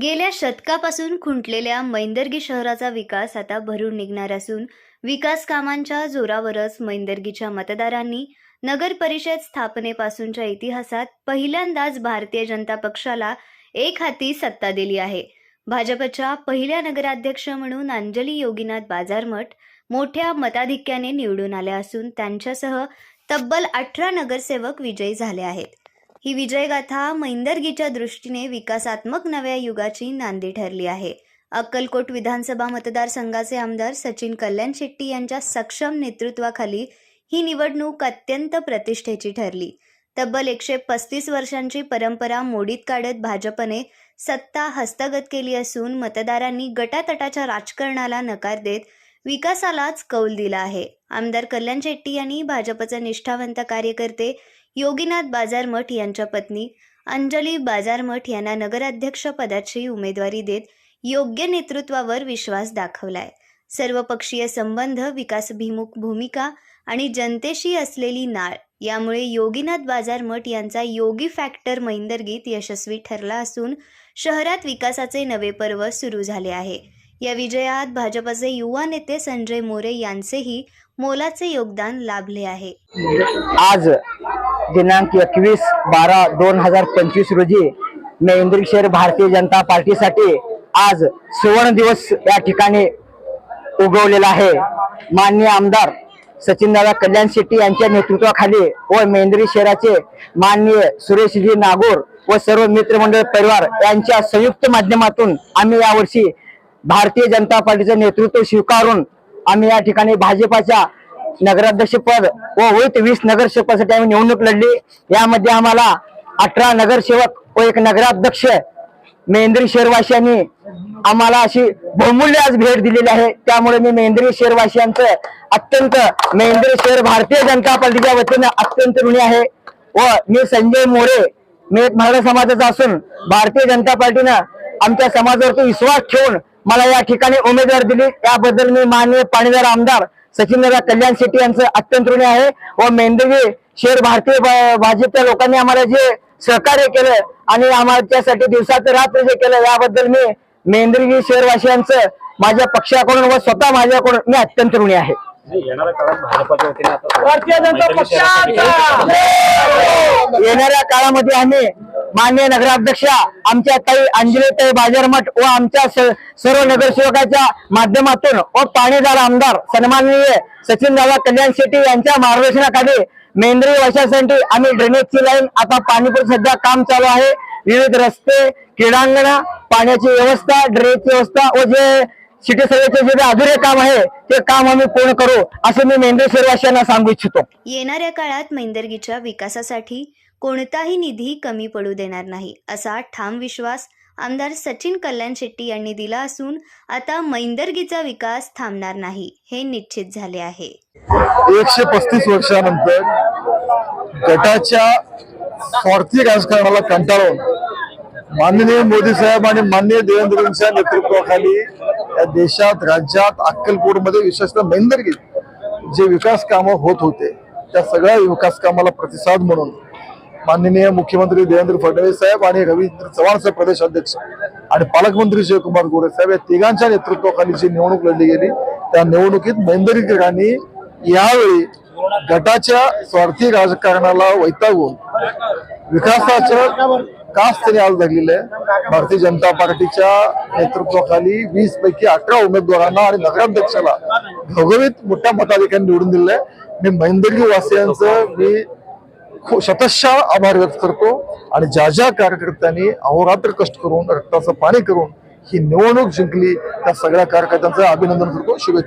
गेल्या शतकापासून खुंटलेल्या मैंदर्गी शहराचा विकास आता भरून निघणार असून विकास कामांच्या जोरावरच मैंदर्गीच्या मतदारांनी नगर परिषद स्थापनेपासूनच्या इतिहासात पहिल्यांदाच भारतीय जनता पक्षाला एक हाती सत्ता दिली आहे. भाजपच्या पहिल्या नगराध्यक्ष म्हणून अंजली योगीनाथ बाजारमठ मोठ्या मताधिक्याने निवडून आल्या असून त्यांच्यासह तब्बल अठरा नगरसेवक विजयी झाले आहेत. ही विजयगाथा मैंदर्गीच्या दृष्टीने विकासात्मक नव्या युगाची नांदी ठरली आहे. अक्कलकोट विधानसभा मतदारसंघाचे आमदार सचिन कल्याण शेट्टी यांच्या सक्षम नेतृत्वाखाली ही निवडणूक अत्यंत प्रतिष्ठेची ठरली. तब्बल एकशे पस्तीस वर्षांची परंपरा मोडीत काढत भाजपने सत्ता हस्तगत केली असून मतदारांनी गटातटाच्या राजकारणाला नकार देत विकासालाच कौल दिला आहे. आमदार कल्याण शेट्टी यांनी भाजपचे निष्ठावंत कार्यकर्ते योगीनाथ बाजारमठ यांच्या पत्नी अंजली बाजारमठ यांना नगराध्यक्षपदाची उमेदवारी देत योग्य नेतृत्वावर विश्वास दाखवलाय. सर्वपक्षीय संबंध विकासभिमुख भूमिका आणि जनतेशी असलेली नाळ यामुळे योगीनाथ बाजारमठ यांचा योगी फॅक्टर मैंदर्गीत यशस्वी ठरला असून शहरात विकासाचे नवे पर्व सुरू झाले आहे. या विजयात भाजपचे युवा नेते संजय मोरे यांचेही मोलाचे योगदान लाभले आहे. आज दिनांक एकवीस बारा दोन हजार पंचवीस रोजी मेंद्री शहर भारतीय जनता पार्टीसाठी आज सुवर्ण दिवस या ठिकाणी उगवलेला आहे. माननीय आमदार सचिनदादा कल्याण शेट्टी यांच्या नेतृत्वाखाली व मेंद्री शहराचे माननीय सुरेशजी नागोर व सर्व मित्रमंडळ परिवार यांच्या संयुक्त माध्यमातून आम्ही यावर्षी भारतीय जनता पार्टीचं नेतृत्व स्वीकारून आम्ही या ठिकाणी भाजपाच्या नगराध्यक्षपद व होईत वीस नगरसेवकासाठी आम्ही निवडणूक लढली. यामध्ये आम्हाला अठरा नगरसेवक व एक नगराध्यक्ष मेंद्री शहरवासियांनी आम्हाला अशी बहुमूल्य आज भेट दिलेली आहे. त्यामुळे मी मेंद्री शहरवासियांचं अत्यंत मेंद्री शहर भारतीय जनता पार्टीच्या वतीनं अत्यंत ऋणी आहे. व मी संजय मोरे मी एक मराठा समाजाचा असून भारतीय जनता पार्टीनं आमच्या समाजावरती विश्वास ठेवून मला या ठिकाणी उमेदवार दिली. याबद्दल मी माननीय पाणीदार आमदार सचिनदादा कल्याण शेट्टी यांचं अत्यंत ऋणी आहे व मेंदवी शेर भारतीय भाजपच्या लोकांनी आम्हाला जे सहकार्य केलं आणि आम्हाला त्यासाठी दिवसाचं रात्र जे केलं याबद्दल मी मेंदरी शहरवासियांचं माझ्या पक्षाकडून व स्वतः माझ्याकडून मी अत्यंत ऋणी आहे. येणाऱ्या काळात भाजपाच्या वतीने आता भारतीय जनता पक्षाचा! येणाऱ्या काळामध्ये आम्ही मान्य नगराध्यक्षा आमच्या ताई अंजलीताई बाजारमठ व आमच्या सर्व नगरसेवकाच्या माध्यमातून व पाणीदार आमदार सन्माननीय सचिनदादा कल्याण शेट्टी यांच्या मार्गदर्शनाखाली मेंद्री वर्षासाठी आम्ही ड्रेनेजची लाईन आता पाणीपुर सध्या काम चालू आहे. विविध रस्ते क्रीडांगण पाण्याची व्यवस्था ड्रेनेजची व्यवस्था व जे सिटी सर्वेचे जे अधुरे काम आहे ते काम आम्ही पूर्ण करू असं मी मेंद्री शहरवासियांना सांगू इच्छितो. येणाऱ्या काळात मैंदर्गीच्या विकासासाठी कोणताही निधी कमी पडू देणार नाही असा ठाम विश्वास आमदार सचिन कल्याण शेट्टी यांनी दिला असून आता मैंदर्गीचा विकास थांबणार नाही हे निश्चित झाले आहे. एकशे पस्तीस वर्षानंतर गटाच्या स्वार्थी राजकारणाला कंटाळून माननीय मोदी साहेब आणि माननीय देवेंद्रजींच्या नेतृत्वाखाली या देशात राज्यात अक्कलकोटमध्ये विशेषतः मेंदरगीत जे विकास कामं होत होते त्या सगळ्या विकास कामाला प्रतिसाद म्हणून माननीय मुख्यमंत्री देवेंद्र फडणवीस साहेब आणि रवींद्र चव्हाण साहेब प्रदेश अध्यक्ष आणि पालकमंत्री शिवकुमार गोरे साहेब या तिघांच्या नेतृत्वाखाली जी निवडणूक लढली गेली त्या निवडणुकीत मैंदरीकरांनी यावेळी गटाच्या स्वार्थी राजकारणाला वैतागून विकासाच्या कास त्यांनी आज धरलेलं आहे भारतीय जनता पार्टीच्या नेतृत्वाखाली वीस पैकी अठरा उमेदवारांना आणि नगराध्यक्षाला घवघवीत मोठ्या मताधिकाऱ्यांनी निवडून दिलेलं आहे. मी मैंदर्गी वासियांचं मी खू- शतशः आभार व्यक्त करतो आणि ज्या ज्या कार्यकर्त्यांनी अहोरात्र कष्ट करून रक्ताचं पाणी करून ही निवडणूक जिंकली त्या सगळ्या कार्यकर्त्यांचं अभिनंदन करतो. शुभेच्छा.